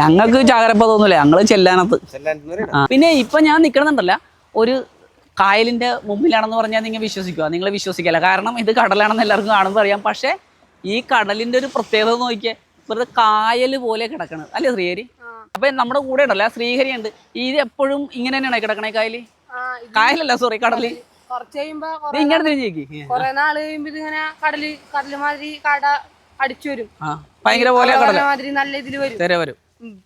ഞങ്ങൾക്ക് ചാകരപ്പ തോന്നില്ല ഞങ്ങൾ ചെല്ലാനത്ത് പിന്നെ ഇപ്പൊ ഞാൻ നിക്കണമെന്നുണ്ടല്ല ഒരു കായലിന്റെ മുമ്പിലാണെന്ന് പറഞ്ഞാൽ നിങ്ങൾ വിശ്വസിക്കുക നിങ്ങൾ വിശ്വസിക്കില്ല. കാരണം ഇത് കടലാണെന്ന് എല്ലാവർക്കും കാണുമ്പോൾ അറിയാം. പക്ഷേ ഈ കടലിന്റെ ഒരു പ്രത്യേകത നോക്കിയേ വെറുതെ കായൽ പോലെ കിടക്കണത്. അല്ലേ ശ്രീഹരി? അപ്പൊ നമ്മുടെ കൂടെ ഉണ്ടല്ലോ ശ്രീഹരി ഉണ്ട്. ഇത് എപ്പോഴും ഇങ്ങനെ തന്നെയാണ് കിടക്കണേ കായൽ? കായലല്ല സോറി കടൽ. കുറച്ച് കഴിയുമ്പോ ഇങ്ങനെ തിരിഞ്ഞേക്ക് കൊറേ നാൾ കഴിയുമ്പോ ഇതിങ്ങനെ കടൽ കടൽ മാതിരി കട അടിച്ചു വരും ഭയങ്കര പോലെ മാതിരി നല്ല ഇതിൽ വരും. വരും.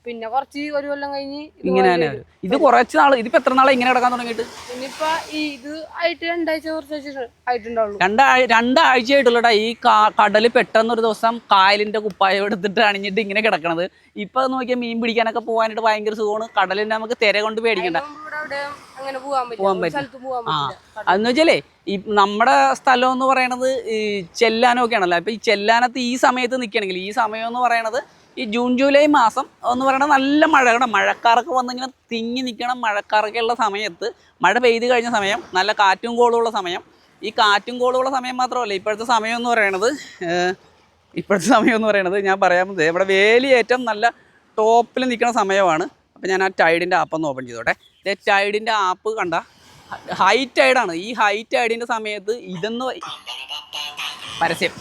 പിന്നെ കുറച്ച് ഒരു കൊല്ലം കഴിഞ്ഞ് ഇങ്ങനെ തന്നെ ഇത് കുറച്ച് നാൾ ഇതിപ്പോ എത്ര നാളെ ഇങ്ങനെ കിടക്കാൻ തുടങ്ങിയിട്ട്? ഇനിയിപ്പോ ഇത് ആയിട്ട് രണ്ടാഴ്ച കുറച്ച് ആയിട്ടുണ്ടാവുള്ളൂ. രണ്ടാഴ്ച രണ്ടാഴ്ച ആയിട്ടുള്ളടാ ഈ കാ- കടൽ പെട്ടെന്ന് ഒരു ദിവസം കായലിന്റെ കുപ്പായം എടുത്തിട്ട് അണിഞ്ഞിട്ട് ഇങ്ങനെ കിടക്കണത്. ഇപ്പൊ നോക്കിയാൽ മീൻ പിടിക്കാനൊക്കെ പോകാനായിട്ട് ഭയങ്കര സുഖമാണ്. കടലിൽ നമുക്ക് തിര കൊണ്ട് പേടിക്കണ്ട. അങ്ങനെ പോകാൻ പറ്റും. അതെന്ന് വെച്ചാലേ ഈ നമ്മുടെ സ്ഥലം എന്ന് പറയണത് ഈ ചെല്ലാനൊക്കെയാണല്ലോ. അപ്പോൾ അപ്പൊ ഈ ചെല്ലാനത്ത് ഈ സമയത്ത് നിൽക്കണമെങ്കിൽ ഈ സമയം എന്ന് പറയണത് ഈ ജൂൺ ജൂലൈ മാസം എന്ന് പറയുന്നത് നല്ല മഴയുടെ മഴക്കാർക്ക് വന്നിങ്ങനെ തിങ്ങി നിൽക്കണം മഴക്കാർക്കുള്ള സമയത്ത് മഴ പെയ്ത് കഴിഞ്ഞ സമയം നല്ല കാറ്റും കോളുള്ള സമയം. ഈ കാറ്റും കോളുള്ള സമയം മാത്രമല്ല ഇപ്പോഴത്തെ സമയം എന്ന് പറയണത് ഇപ്പോഴത്തെ സമയം എന്ന് പറയണത് ഞാൻ പറയാൻ ഇവിടെ വേലിയേറ്റം നല്ല ടോപ്പിൽ നിൽക്കുന്ന സമയമാണ്. അപ്പോൾ ഞാൻ ആ ടൈഡിന്റെ ആപ്പ് ഒന്ന് ഓപ്പൺ ചെയ്തോട്ടെ. ടൈഡിന്റെ ആപ്പ് കണ്ട ഹൈ ആയിഡാണ് ഈ ഹൈറ്റ് ആയിഡിന്റെ സമയത്ത് ഇതെന്ന് പരസ്യം.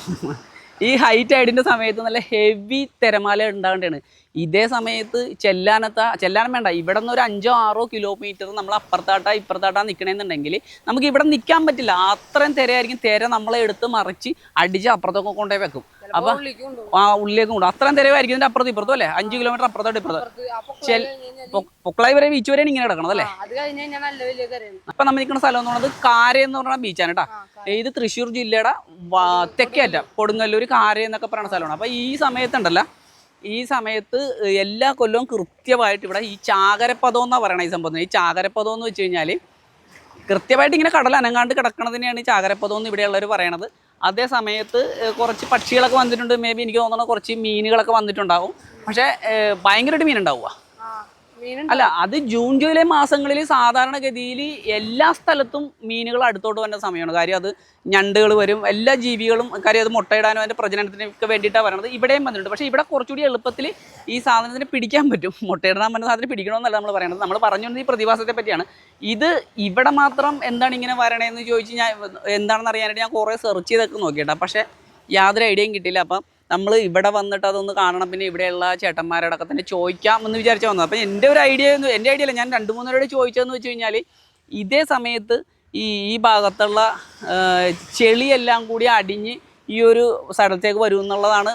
ഈ ഹൈറ്റ് ആയിഡിന്റെ സമയത്ത് നല്ല ഹെവി തിരമാല ഉണ്ടാകേണ്ടതാണ്. ഇതേ സമയത്ത് ചെല്ലാനത്ത ചെല്ലാനം വേണ്ട. ഇവിടെ നിന്ന് ഒരു അഞ്ചോ ആറോ കിലോമീറ്റർ നമ്മൾ അപ്പുറത്താട്ടാ ഇപ്പുറത്താട്ടാ നിൽക്കണമെന്നുണ്ടെങ്കിൽ നമുക്ക് ഇവിടെ നിൽക്കാൻ പറ്റില്ല. അത്രയും തിരയായിരിക്കും. തിര നമ്മളെ എടുത്ത് മറിച്ച് അടിച്ച് അപ്പുറത്തൊക്കെ കൊണ്ടുപോയി വെക്കും. അപ്പം ആ ഉള്ളിലേക്ക് കൂടും അത്രയും തിരവായിരിക്കും ഇതിന്റെ അപ്പുറത്തും ഇപ്പുറത്തും അല്ലേ? അഞ്ച് കിലോമീറ്റർ അപ്പുറത്തോട്ട് ഇപ്പുറത്ത്. പൊക്ലായി പൊക്കളായി വരെ ബീച്ച് വരെയാണ് ഇങ്ങനെ കിടക്കണത് അല്ലേ? അപ്പൊ നമ്മൾ നിൽക്കുന്ന സ്ഥലം എന്ന് പറയുന്നത് കാര എന്ന് പറയുന്ന ബീച്ചാണ് കേട്ടോ. ഇത് തൃശ്ശൂർ ജില്ലയുടെ തെക്കേറ്റ കൊടുങ്ങല്ലൂർ കാര എന്നൊക്കെ പറയുന്ന സ്ഥലമാണ്. അപ്പൊ ഈ സമയത്തുണ്ടല്ല ഈ സമയത്ത് എല്ലാ കൊല്ലവും കൃത്യമായിട്ട് ഇവിടെ ഈ ചാകരപ്പദം എന്നാ പറയണത് ഈ സംഭവം ഈ ചാകരപ്പദം എന്ന് വെച്ച് കഴിഞ്ഞാൽ കൃത്യമായിട്ട് ഇങ്ങനെ കടൽ അനങ്ങാണ്ട് കിടക്കണതിനെയാണ് ഈ ചാകരപ്പദം എന്ന് ഇവിടെയുള്ളവർ പറയണത്. അതേ സമയത്ത് കുറച്ച് പക്ഷികളൊക്കെ വന്നിട്ടുണ്ട്. മേ ബി എനിക്ക് തോന്നുന്നു കുറച്ച് മീനുകളൊക്കെ വന്നിട്ടുണ്ടാവും. പക്ഷേ ഭയങ്കരമായിട്ട് മീനുണ്ടാവുക അല്ല അത് ജൂൺ ജൂലൈ മാസങ്ങളിൽ സാധാരണഗതിയിൽ എല്ലാ സ്ഥലത്തും മീനുകൾ അടുത്തോട്ട് വന്ന സമയമാണ്. കാര്യം അത് ഞണ്ടുകൾ വരും എല്ലാ ജീവികളും കാര്യം അത് മുട്ടയിടാനും അതിന്റെ പ്രജനനത്തിനൊക്കെ വേണ്ടിയിട്ടാണ് പറയുന്നത് ഇവിടെയും വന്നിട്ടുണ്ട്. പക്ഷേ ഇവിടെ കുറച്ചുകൂടി എളുപ്പത്തിൽ ഈ സാധനത്തിന് പിടിക്കാൻ പറ്റും. മുട്ടയിടാൻ പറ്റുന്ന സാധനം പിടിക്കണമെന്നല്ല നമ്മൾ പറയുന്നത് നമ്മൾ പറഞ്ഞുകൊണ്ട് ഈ പ്രതിഭാസത്തെ പറ്റിയാണ്. ഇത് ഇവിടെ മാത്രം എന്താണ് ഇങ്ങനെ വരണേന്ന് ചോദിച്ച് ഞാൻ എന്താണെന്ന് അറിയാനായിട്ട് ഞാൻ കുറേ സെർച്ച് ചെയ്തൊക്കെ നോക്കിയിട്ടാണ്. പക്ഷേ യാതൊരു ഐഡിയയും കിട്ടിയില്ല. അപ്പം നമ്മൾ ഇവിടെ വന്നിട്ട് അതൊന്ന് കാണണം. പിന്നെ ഇവിടെയുള്ള ചേട്ടന്മാരോടൊക്കെ തന്നെ ചോദിക്കാം എന്ന് വിചാരിച്ച വന്നത്. അപ്പം എന്റെ ഒരു ഐഡിയ എന്റെ ഐഡിയ അല്ല ഞാൻ രണ്ട് മൂന്നരോട് ചോദിച്ചതെന്ന് വെച്ച് കഴിഞ്ഞാൽ ഇതേ സമയത്ത് ഈ ഈ ഭാഗത്തുള്ള ചെളിയെല്ലാം കൂടി അടിഞ്ഞ് ഈ ഒരു സ്ഥലത്തേക്ക് വരും എന്നുള്ളതാണ്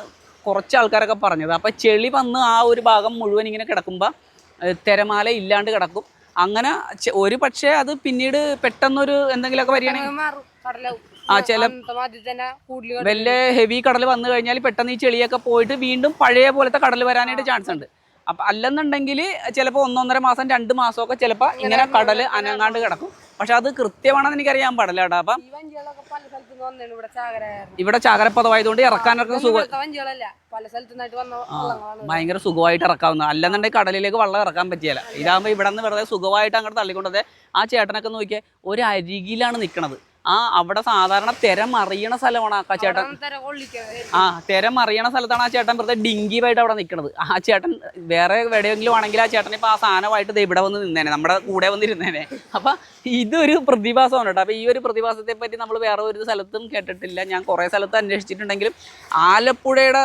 കുറച്ച് ആൾക്കാരൊക്കെ പറഞ്ഞത്. അപ്പം ചെളി വന്ന് ആ ഒരു ഭാഗം മുഴുവൻ ഇങ്ങനെ കിടക്കുമ്പോൾ തിരമാല ഇല്ലാണ്ട് കിടക്കും. അങ്ങനെ ഒരു പക്ഷേ അത് പിന്നീട് പെട്ടെന്നൊരു എന്തെങ്കിലുമൊക്കെ വരികയാണെങ്കിൽ ആ, ചില- വലിയ ഹെവി കടൽ വന്നു കഴിഞ്ഞാൽ പെട്ടെന്ന് ഈ ചെളിയൊക്കെ പോയിട്ട് വീണ്ടും പഴയ പോലത്തെ കടൽ വരാനായിട്ട് ചാൻസ് ഉണ്ട്. അപ്പൊ അല്ലെന്നുണ്ടെങ്കിൽ ചിലപ്പോൾ ഒന്നൊന്നര മാസം രണ്ട് മാസമൊക്കെ ചിലപ്പോൾ ഇങ്ങനെ കടൽ അനങ്ങാണ്ട് കിടക്കും. പക്ഷെ അത് കൃത്യമാണെന്ന് എനിക്കറിയാൻ പാടില്ല കേട്ടോ. അപ്പം ഇവിടെ ചാകരപ്പതമായതുകൊണ്ട് ചാകരപ്പദമായതുകൊണ്ട് ഇറക്കാനൊക്കെ സുഖം ഭയങ്കര സുഖമായിട്ട് ഇറക്കാവുന്ന അല്ലെന്നുണ്ടെങ്കിൽ കടലിലേക്ക് വെള്ളം ഇറക്കാൻ പറ്റിയല്ല ഇതാകുമ്പോൾ ഇവിടെ നിന്ന് വെറുതെ സുഖമായിട്ട് അങ്ങോട്ട് തള്ളിക്കൊണ്ടത് ആ ചേട്ടനൊക്കെ നോക്കിയാൽ ഒരു അരികിലാണ് നിൽക്കണത് ആ അവിടെ സാധാരണ തിര മറിയണ സ്ഥലമാണ് ആ ചേട്ടൻ. ആ തിരം അറിയണ സ്ഥലത്താണ് ആ ചേട്ടൻ വെറുതെ ഡിങ്കിയുമായിട്ട് അവിടെ നിൽക്കുന്നത് ആ ചേട്ടൻ വേറെ എവിടെയെങ്കിലും ആണെങ്കിൽ ആ ചേട്ടൻ ഇപ്പൊ ആ സാധനമായിട്ട് ഇവിടെ വന്ന് നിന്നേനെ നമ്മുടെ കൂടെ വന്നിരുന്നേനെ അപ്പൊ ഇതൊരു പ്രതിഭാസമാണ് കേട്ടോ. അപ്പൊ ഈ ഒരു പ്രതിഭാസത്തെ പറ്റി നമ്മൾ വേറെ ഒരു സ്ഥലത്തും കേട്ടിട്ടില്ല. ഞാൻ കുറേ സ്ഥലത്ത് അന്വേഷിച്ചിട്ടുണ്ടെങ്കിലും ആലപ്പുഴയുടെ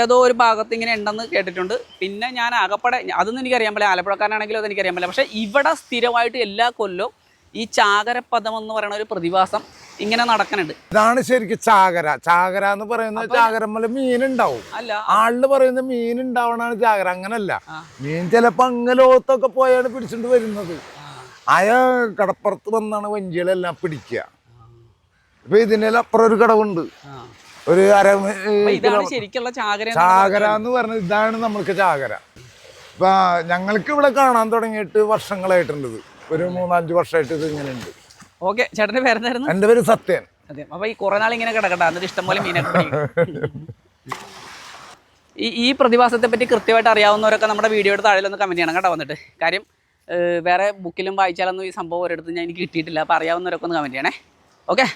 ഏതോ ഒരു ഭാഗത്ത് ഇങ്ങനെ ഉണ്ടെന്ന് കേട്ടിട്ടുണ്ട്. പിന്നെ ഞാൻ ആകപ്പാടെ അതൊന്നും എനിക്കറിയാൻ പറ്റില്ല. ആലപ്പുഴക്കാരനാണെങ്കിലും അത് അതെനിക്കറിയാൻ പറ്റില്ല. പക്ഷേ ഇവിടെ സ്ഥിരമായിട്ട് എല്ലാ കൊല്ലവും ഈ ചാകരപ്പദം എന്ന് പറയുന്ന ഒരു പ്രതിഭാസം ഇങ്ങനെ നടക്കുന്നുണ്ട്. ഇതാണ് ശരിക്കും ചാകര. ചാകര എന്ന് പറയുന്നത് ചാകരമ്മല മീനുണ്ടാവും അല്ല. ആളിൽ പറയുന്ന മീൻ ഉണ്ടാവണാണ് ചാകര. അങ്ങനല്ല. മീൻ ചിലപ്പോ അങ്ങലോത്തൊക്കെ പോയാണ് പിടിച്ചിട്ട് വരുന്നത്. അയ കടപ്പുറത്ത് വന്നാണ് വഞ്ചികളെല്ലാം പിടിക്കുക. ഇപ്പൊ ഇതിനെല്ലാം അപ്പുറം ഒരു കടവുണ്ട്. ഒരു അര ശരിക്കുള്ള ചാകര എന്ന് ചാകര എന്ന് പറഞ്ഞത് ഇതാണ് നമ്മൾക്ക് ചാകര. ഇപ്പൊ ഞങ്ങൾക്ക് ഇവിടെ കാണാൻ തുടങ്ങിയിട്ട് വർഷങ്ങളായിട്ടുണ്ട് ഇത് ഒരു മൂന്നാലഞ്ച് വർഷമായിട്ട് ഇത് ഇങ്ങനെ ഉണ്ട് ഓക്കെ ചേട്ടന്റെ പേരെന്തായിരുന്നു? എന്റെ പേര് സത്യൻ. അതെ അപ്പൊ ഈ കുറെ നാൾ ഇങ്ങനെ കിടക്കണ്ട എന്നിട്ട് ഇഷ്ടംപോലെ മീനൊക്കെ പിടിക്കും. ഈ ഈ പ്രതിഭാസത്തെ പറ്റി കൃത്യമായിട്ട് അറിയാവുന്നവരൊക്കെ നമ്മുടെ വീഡിയോയുടെ താഴെ ഒന്ന് കമന്റ് ചെയ്യണം കേട്ടോ വന്നിട്ട്. കാര്യം ഏഹ്, വേറെ ബുക്കിലും വായിച്ചാലൊന്നും ഈ സംഭവം ഒരിടത്തും ഞാൻ എനിക്ക് കിട്ടിയിട്ടില്ല. അപ്പോൾ അറിയാവുന്നവരൊക്കെ ഒന്ന് കമന്റ് ചെയ്യണേ. ഓക്കെ